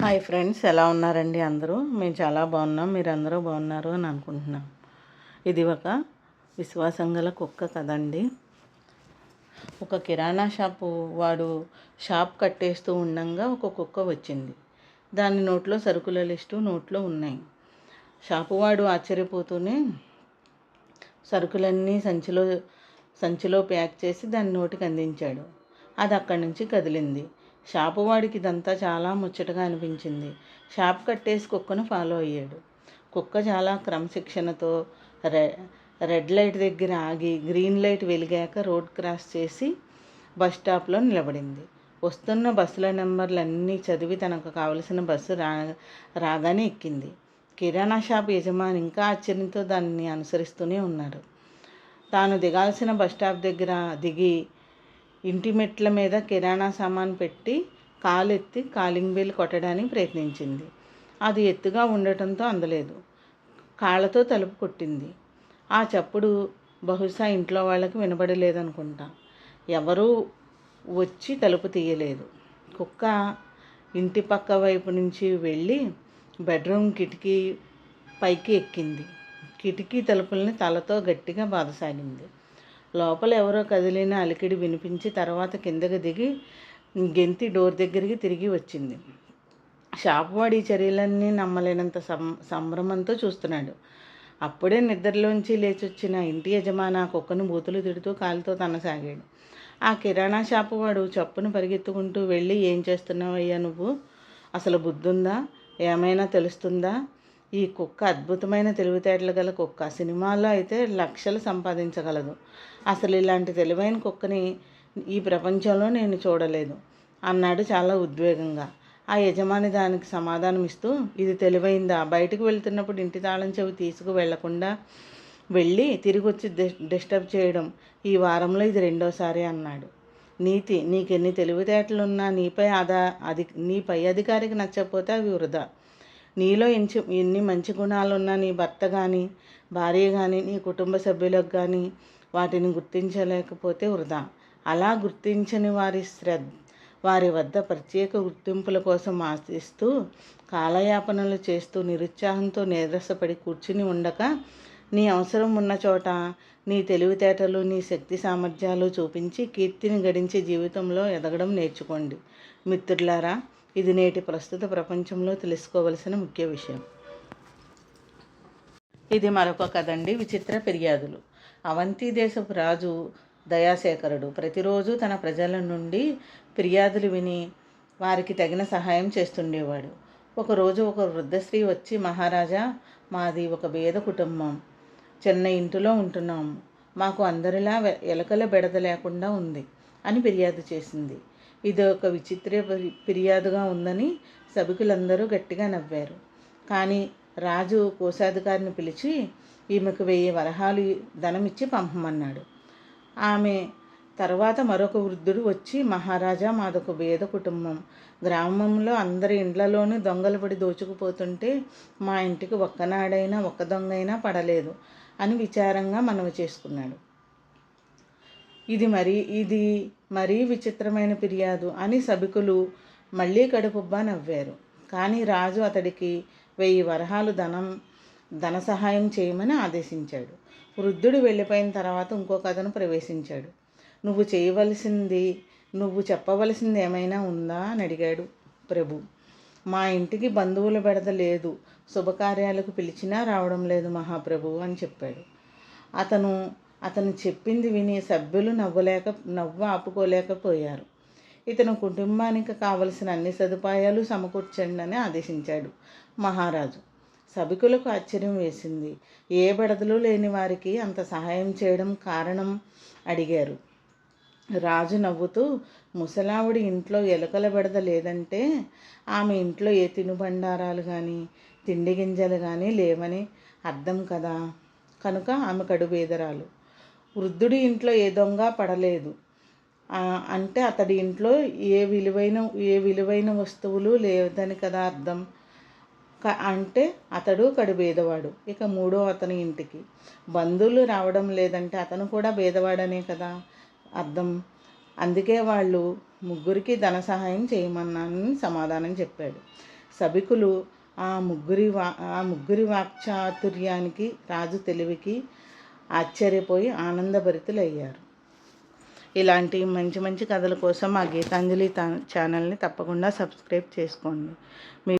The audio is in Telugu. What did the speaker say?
హాయ్ ఫ్రెండ్స్ ఎలా ఉన్నారండి అందరూ? మేము చాలా బాగున్నాం మీరు అందరూ బాగున్నారు అని అనుకుంటున్నాం. ఇది ఒక విశ్వాసం గల కుక్క కదండి. ఒక కిరాణా షాపు వాడు షాప్ కట్టేస్తూ ఉండంగా ఒక కుక్క వచ్చింది. దాని నోట్లో సరుకుల లిస్టు నోట్లో ఉన్నాయి. షాపు వాడు ఆశ్చర్యపోతూనే సరుకులన్నీ సంచిలో సంచిలో ప్యాక్ చేసి దాని నోటికి అందించాడు. అది అక్కడి నుంచి కదిలింది. షాపు వాడికి ఇదంతా చాలా ముచ్చటగా అనిపించింది. షాప్ కట్టేసి కుక్కను ఫాలో అయ్యాడు. కుక్క చాలా క్రమశిక్షణతో రె రెడ్ లైట్ దగ్గర ఆగి గ్రీన్ లైట్ వెలిగాక రోడ్ క్రాస్ చేసి బస్ స్టాప్లో నిలబడింది. వస్తున్న బస్సుల నెంబర్లు అన్నీ చదివి తనకు కావలసిన బస్సు రా రాగానే ఎక్కింది. కిరాణా షాప్ యజమాని ఇంకా ఆశ్చర్యంతో దాన్ని అనుసరిస్తూనే ఉన్నాడు తాను దిగాల్సిన బస్ స్టాప్ దగ్గర దిగి ఇంటి మెట్ల మీద కిరాణా సామాన్ పెట్టి కాలెత్తి కాలింగ్ బెల్ కొట్టడానికి ప్రయత్నించింది. అది ఎత్తుగా ఉండటంతో అందలేదు. కాళ్ళతో తలుపు కొట్టింది. ఆ చప్పుడు బహుశా ఇంట్లో వాళ్ళకి వినబడలేదనుకుంటా. ఎవరూ వచ్చి తలుపు తీయలేదు. కుక్క ఇంటి పక్క వైపు నుంచి వెళ్ళి బెడ్రూమ్ కిటికీ పైకి ఎక్కింది. కిటికీ తలుపుల్ని తలతో గట్టిగా బాధసాగింది. లోపల ఎవరో కదిలిన అలికిడి వినిపించి తర్వాత కిందకి దిగి గెంతి డోర్ దగ్గరికి తిరిగి వచ్చింది. షాపు వాడి చర్యలన్నీ నమ్మలేనంత సం సంభ్రమంతో చూస్తున్నాడు. అప్పుడే నిద్రలోంచి లేచొచ్చిన ఇంటి యజమాని ఆ కుక్కను బూతులు తిడుతూ కాలుతో తనసాగాడు. ఆ కిరాణా షాపు వాడు చప్పును పరిగెత్తుకుంటూ వెళ్ళి ఏం చేస్తున్నావయ్యా నువ్వు? అసలు బుద్ధుందా? ఏమైనా తెలుస్తుందా? ఈ కుక్క అద్భుతమైన తెలివితేటలు గల కుక్క. సినిమాల్లో అయితే లక్షలు సంపాదించగలదు. అసలు ఇలాంటి తెలివైన కుక్కని ఈ ప్రపంచంలో నేను చూడలేదు. అన్నాడు చాలా ఉద్వేగంగా. ఆ యజమాని దానికి సమాధానం ఇస్తూ ఇది తెలివైందా? బయటకు వెళ్తున్నప్పుడు ఇంటి తాళం చెవి తీసుకు వెళ్ళకుండా వెళ్ళి తిరిగి వచ్చి డిస్టర్బ్ చేయడం ఈ వారంలో ఇది రెండోసారి అన్నాడు. నీతి నీకెన్ని తెలివితేటలున్నా నీపై అదా అది నీ పై అధికారికి నచ్చకపోతే అవి వృధా. నీలో ఎంచి ఎన్ని మంచి గుణాలున్నా నీ భర్త కానీ భార్య కానీ నీ కుటుంబ సభ్యులకు కానీ వాటిని గుర్తించలేకపోతే వృధా. అలా గుర్తించని వారి శ్రద్ధ వారి వద్ద ప్రత్యేక గుర్తింపుల కోసం ఆశిస్తూ కాలయాపనలు చేస్తూ నిరుత్సాహంతో నీరసపడి కూర్చుని ఉండక నీ అవసరం ఉన్న చోట నీ తెలివితేటలు నీ శక్తి సామర్థ్యాలు చూపించి కీర్తిని గడించే జీవితంలో ఎదగడం నేర్చుకోండి. మిత్రులారా ఇది నేటి ప్రస్తుత ప్రపంచంలో తెలుసుకోవలసిన ముఖ్య విషయం. ఇది మరొక కథండి. విచిత్ర ఫిర్యాదులు. అవంతి దేశపు రాజు దయాశేఖరుడు ప్రతిరోజు తన ప్రజల నుండి ఫిర్యాదులు విని వారికి తగిన సహాయం చేస్తుండేవాడు. ఒకరోజు ఒక వృద్ధ స్త్రీ వచ్చి మహారాజా మాది ఒక పేద కుటుంబం. చిన్న ఇంటిలో ఉంటున్నాము. మాకు అందరిలా ఎలకల బెడద లేకుండా ఉంది అని ఫిర్యాదు చేసింది. ఇది ఒక విచిత్ర ఫిర్యాదుగా ఉందని సభికులందరూ గట్టిగా నవ్వారు. కానీ రాజు కోశాధికారిని పిలిచి ఈమెకు వెయ్యి వరహాలు ధనమిచ్చి పంపమన్నాడు. ఆమె తర్వాత మరొక వృద్ధుడు వచ్చి మహారాజా మాదొక వేద కుటుంబం. గ్రామంలో అందరి ఇండ్లలోనూ దొంగలు పడి దోచుకుపోతుంటే మా ఇంటికి ఒక్కనాడైనా ఒక్క దొంగైనా పడలేదు అని విచారంగా మనవి చేసుకున్నాడు. ఇది మరి ఇది మరీ విచిత్రమైన ఫిర్యాదు అని సభికులు మళ్ళీ కడుపుబ్బా నవ్వారు. కానీ రాజు అతడికి వెయ్యి వరహాలు ధనం ధన సహాయం చేయమని ఆదేశించాడు. వృద్ధుడు వెళ్ళిపోయిన తర్వాత ఇంకో కథను ప్రవేశించాడు. నువ్వు చేయవలసింది నువ్వు చెప్పవలసింది ఏమైనా ఉందా? అని అడిగాడు ప్రభు. మా ఇంటికి బంధువుల బెడద లేదు శుభకార్యాలకు పిలిచినా రావడం లేదు మహాప్రభు అని చెప్పాడు. అతను అతను చెప్పింది విని సభ్యులు నవ్వలేక నవ్వు ఆపుకోలేకపోయారు. ఇతను కుటుంబానికి కావలసిన అన్ని సదుపాయాలు సమకూర్చండి అని ఆదేశించాడు మహారాజు. సభికులకు ఆశ్చర్యం వేసింది. ఏ బెడదలు లేని వారికి అంత సహాయం చేయడం కారణం? అడిగారు. రాజు నవ్వుతూ ముసలావిడి ఇంట్లో ఎలుకల బెడద లేదంటే ఆమె ఇంట్లో ఏ తినుబండారాలు కానీ తిండి గింజలు కానీ లేవని అర్థం కదా కనుక ఆమె కడుబేదరాలు వృద్ధుడి ఇంట్లో ఏ దొంగ పడలేదు. అంటే అతడి ఇంట్లో ఏ విలువైన ఏ విలువైన వస్తువులు లేదని కదా అర్థం? అంటే అతడు కడు భేదవాడు ఇక మూడో అతని ఇంటికి. బంధువులు రావడం లేదంటే అతను కూడా భేదవాడనే కదా? అర్థం. అందుకే వాళ్ళు ముగ్గురికి ధన సహాయం చేయమన్నానని సమాధానం చెప్పాడు. సభికులు ఆ ముగ్గురి వా ఆ ముగ్గురి వాక్చాతుర్యానికి రాజు తెలివికి ఆశ్చర్యపోయి ఆనందభరితులయ్యారు. ఇలాంటి మంచి మంచి కథల కోసం మా గీతాంజలి ఛానల్ని తప్పకుండా సబ్స్క్రైబ్ చేసుకోండి. మీ